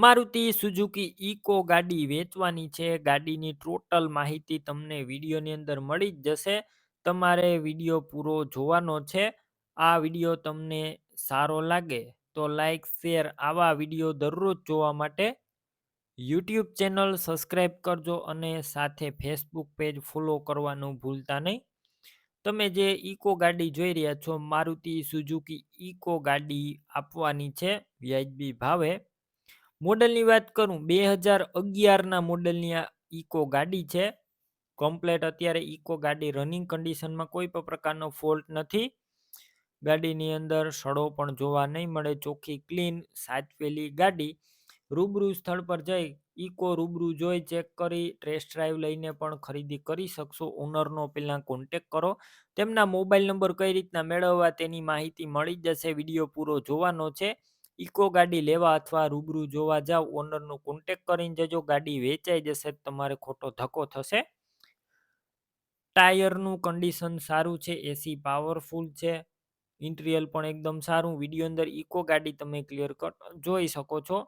Maruti Suzuki eco ગાડી વેચવાની છે. ગાડીની ટોટલ માહિતી તમને વિડીયોની અંદર મળી જ જશે. તમારે વીડિયો પૂરો જોવાનો છે. આ વીડિયો તમને સારો લાગે તો લાઈક, શેર આવા વીડિયો દરરોજ જોવા માટે યુટ્યુબ ચેનલ સબસ્ક્રાઈબ કરજો અને સાથે ફેસબુક પેજ ફોલો કરવાનું ભૂલતા નહીં. તમે જે ઇકો ગાડી જોઈ રહ્યા છો, મારુતિ સુઝુકી ઇકો ગાડી આપવાની છે. વ્યાજબી ભાવે મોડલની વાત કરું, બે હજાર અગિયારના મોડલની આ ઇકો ગાડી છે. કમ્પ્લેટ અત્યારે ઇકો ગાડી રનિંગ કન્ડિશનમાં કોઈ પણ પ્રકારનો ફોલ્ટ નથી. ગાડીની અંદર સડો પણ જોવા નહીં મળે, ચોખ્ખી ક્લીન સાચવેલી ગાડી. રૂબરૂ સ્થળ પર જઈ ઇકો રૂબરૂ જોઈ ચેક કરી ટેસ્ટ ડ્રાઈવ લઈને પણ ખરીદી કરી શકશો. ઓનરનો પહેલાં કોન્ટેક કરો. તેમના મોબાઈલ નંબર કઈ રીતના મેળવવા તેની માહિતી મળી જશે વીડિયો પૂરો જોવાનો છે. ઇકો ગાડી લેવા અથવા રૂબરૂ જોવા જાવ ઓનરનો કોન્ટેક કરીને જજો ગાડી વેચાઈ જશે તમારે ખોટો ધક્કો થશે. ટાયરનું કન્ડિશન સારું છે એસી પાવરફુલ છે ઇન્ટિરિયર પણ એકદમ સારું. વીડિયો અંદર ઇકો ગાડી તમે ક્લિયર કટ જોઈ શકો છો.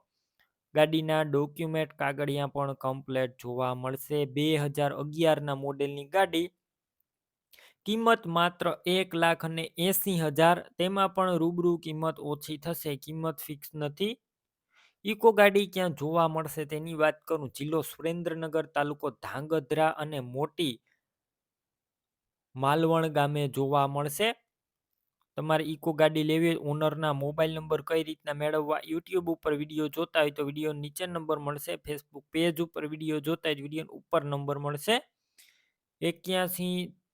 ગાડીના ડોક્યુમેન્ટ કાગળિયા પણ કમ્પ્લેટ જોવા મળશે. બે હજાર અગિયારના મોડેલની ગાડી કિંમત માત્ર એક લાખ અને એંસી હજાર, તેમાં પણ રૂબરૂ કિંમત ઓછી થશે, કિંમત ફિક્સ નથી. ઇકો ગાડી ક્યાં જોવા મળશે તેની વાત કરું. જિલ્લો સુરેન્દ્રનગર તાલુકો ધાંગધ્રા અને મોટી માલવણ ગામે જોવા મળશે. તમારે ઇકો ગાડી લેવી ઓનરના મોબાઈલ નંબર કઈ રીતના મેળવવા, યુટ્યુબ ઉપર વીડિયો જોતા હોય તો વીડિયો નીચે નંબર મળશે, ફેસબુક પેજ ઉપર વીડિયો જોતા હોય વીડિયો ઉપર નંબર મળશે. એક્યાસી